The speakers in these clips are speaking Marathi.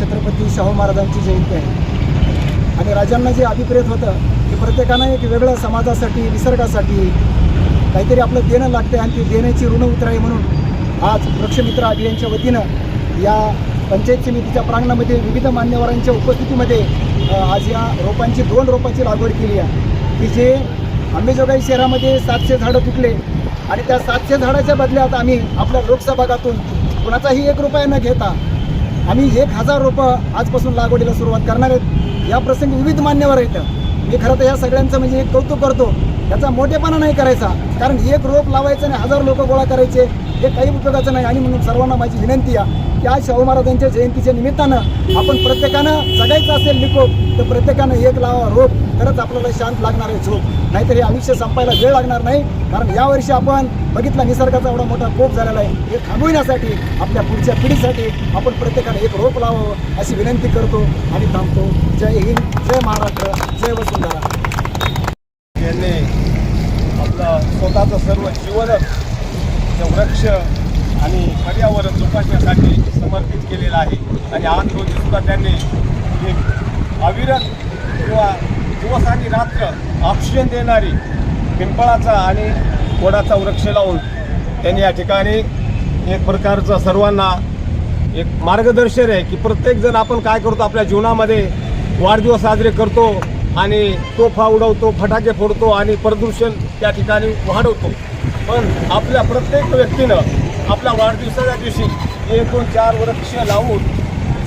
छत्रपती शाहू महाराजांची जयंती आहे. आणि राजांना जे अभिप्रेत होतं की प्रत्येकानं एक वेगळं समाजासाठी निसर्गासाठी काहीतरी आपलं देणं लागतं आणि ती देण्याची ऋण उतराई म्हणून आज वृक्षमित्र अभियानच्या वतीनं या पंचायत समितीच्या प्रांगणामध्ये विविध मान्यवरांच्या उपस्थितीमध्ये आज या रोपांची दोन रोपांची लागवड केली आहे. की जे अंबेजोगाई शहरामध्ये सातशे झाडं तुटले आणि त्या सातशे झाडाच्या बदल्यात आम्ही आपल्या लोकसभागातून कुणाचाही एक रुपया न घेता आम्ही एक हजार रोपं आजपासून लागवडीला सुरुवात करणार आहेत. या प्रसंगी विविध मान्यवर आहेत. मी खरं तर या सगळ्यांचं म्हणजे एक कौतुक करतो. त्याचा मोठेपणा नाही करायचा. कारण एक रोप लावायचं आणि हजार लोक गोळा करायचे हे काही उपयोगाचं नाही. आणि म्हणून सर्वांना माझी विनंती आहे की आज शाहू महाराजांच्या जयंतीच्या निमित्तानं आपण प्रत्येकानं जगायचं असेल निकोप तर प्रत्येकानं एक लावा रोप. तरच आपल्याला शांत लागणार आहे झोप. नाहीतर हे आयुष्य संपायला वेळ लागणार नाही. कारण यावर्षी आपण बघितला निसर्गाचा एवढा मोठा कोप झालेला आहे. हे थांबविण्यासाठी आपल्या पुढच्या पिढीसाठी आपण प्रत्येकाने एक रोप लावावं अशी विनंती करतो आणि थांबतो. जय हिंद जय महाराष्ट्र जय वसुंधरा. यांनी आपलं स्वतःचं सर्व जीवनच वृक्ष आणि पर्यावरण जोपासण्यासाठी समर्पित केलेलं आहे. आणि आज रोजीसुद्धा त्यांनी एक अविरत किंवा दिवस आणि रात्र ऑक्सिजन देणारी पिंपळाचा आणि वडाचा वृक्ष लावून त्यांनी या ठिकाणी एक प्रकारचं सर्वांना एक मार्गदर्शन आहे की प्रत्येकजण आपण काय करतो आपल्या जीवनामध्ये वाढदिवस साजरे करतो आणि तोफा उडवतो फटाके फोडतो आणि प्रदूषण त्या ठिकाणी वाढवतो. पण आपल्या प्रत्येक व्यक्तीनं आपल्या वाढदिवसाच्या दिवशी एक दोन चार वृक्ष लावून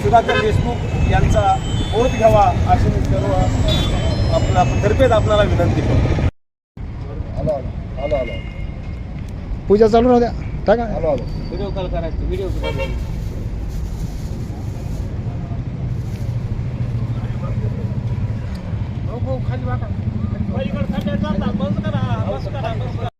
सुधाकर देशमुख यांचा बोध घ्यावा अशी मी सर्व आपला तर्फेत आपल्याला विनंती करतो. पूजा चालू राहू द्या. काय काय व्हिडिओ कॉल करायचं व्हिडिओ कॉल खाली वाटा बंद करा बंद करा.